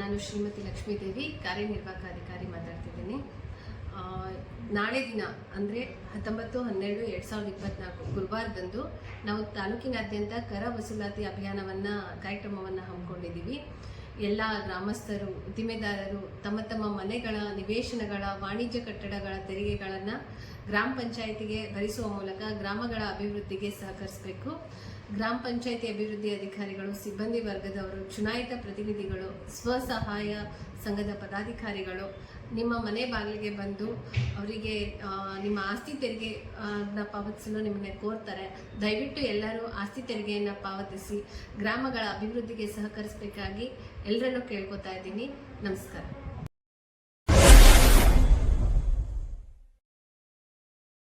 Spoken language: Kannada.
ನಾನು ಶ್ರೀಮತಿ ಲಕ್ಷ್ಮೀದೇವಿ ಕಾರ್ಯನಿರ್ವಾಹಕ ಅಧಿಕಾರಿ ಮಾತಾಡ್ತಿದ್ದೀನಿ. ನಾಳೆ ದಿನ, ಅಂದರೆ ಹತ್ತೊಂಬತ್ತು, ಹನ್ನೆರಡು, ಎರಡು ಸಾವಿರದ ಇಪ್ಪತ್ನಾಲ್ಕು ಗುರುವಾರದಂದು ನಾವು ತಾಲೂಕಿನಾದ್ಯಂತ ಕರ ವಸೂಲಾತಿ ಅಭಿಯಾನವನ್ನು, ಕಾರ್ಯಕ್ರಮವನ್ನು ಹಮ್ಮಿಕೊಂಡಿದ್ದೀವಿ. ಎಲ್ಲ ಗ್ರಾಮಸ್ಥರು, ಉದ್ದಿಮೆದಾರರು, ತಮ್ಮ ತಮ್ಮ ಮನೆಗಳ ನಿವೇಶನಗಳ, ವಾಣಿಜ್ಯ ಕಟ್ಟಡಗಳ ತೆರಿಗೆಗಳನ್ನು ಗ್ರಾಮ ಪಂಚಾಯಿತಿಗೆ ಭರಿಸುವ ಮೂಲಕ ಗ್ರಾಮಗಳ ಅಭಿವೃದ್ಧಿಗೆ ಸಹಕರಿಸಬೇಕು. ಗ್ರಾಮ ಪಂಚಾಯಿತಿ ಅಭಿವೃದ್ಧಿ ಅಧಿಕಾರಿಗಳು, ಸಿಬ್ಬಂದಿ ವರ್ಗದವರು, ಚುನಾಯಿತ ಪ್ರತಿನಿಧಿಗಳು, ಸ್ವಸಹಾಯ ಸಂಘದ ಪದಾಧಿಕಾರಿಗಳು ನಿಮ್ಮ ಮನೆ ಬಾಗಿಲಿಗೆ ಬಂದು ಅವರಿಗೆ ನಿಮ್ಮ ಆಸ್ತಿ ತೆರಿಗೆ ಪಾವತಿಸಲು ನಿಮ್ಮನ್ನ ಕೋರ್ತಾರೆ. ದಯವಿಟ್ಟು ಎಲ್ಲರೂ ಆಸ್ತಿ ತೆರಿಗೆಯನ್ನು ಪಾವತಿಸಿ, ಗ್ರಾಮಗಳ ಅಭಿವೃದ್ಧಿಗೆ ಸಹಕರಿಸಬೇಕಾಗಿ ಎಲ್ಲರನ್ನೂ ಕೇಳ್ಕೊತಾ ಇದ್ದೀನಿ. ನಮಸ್ಕಾರ.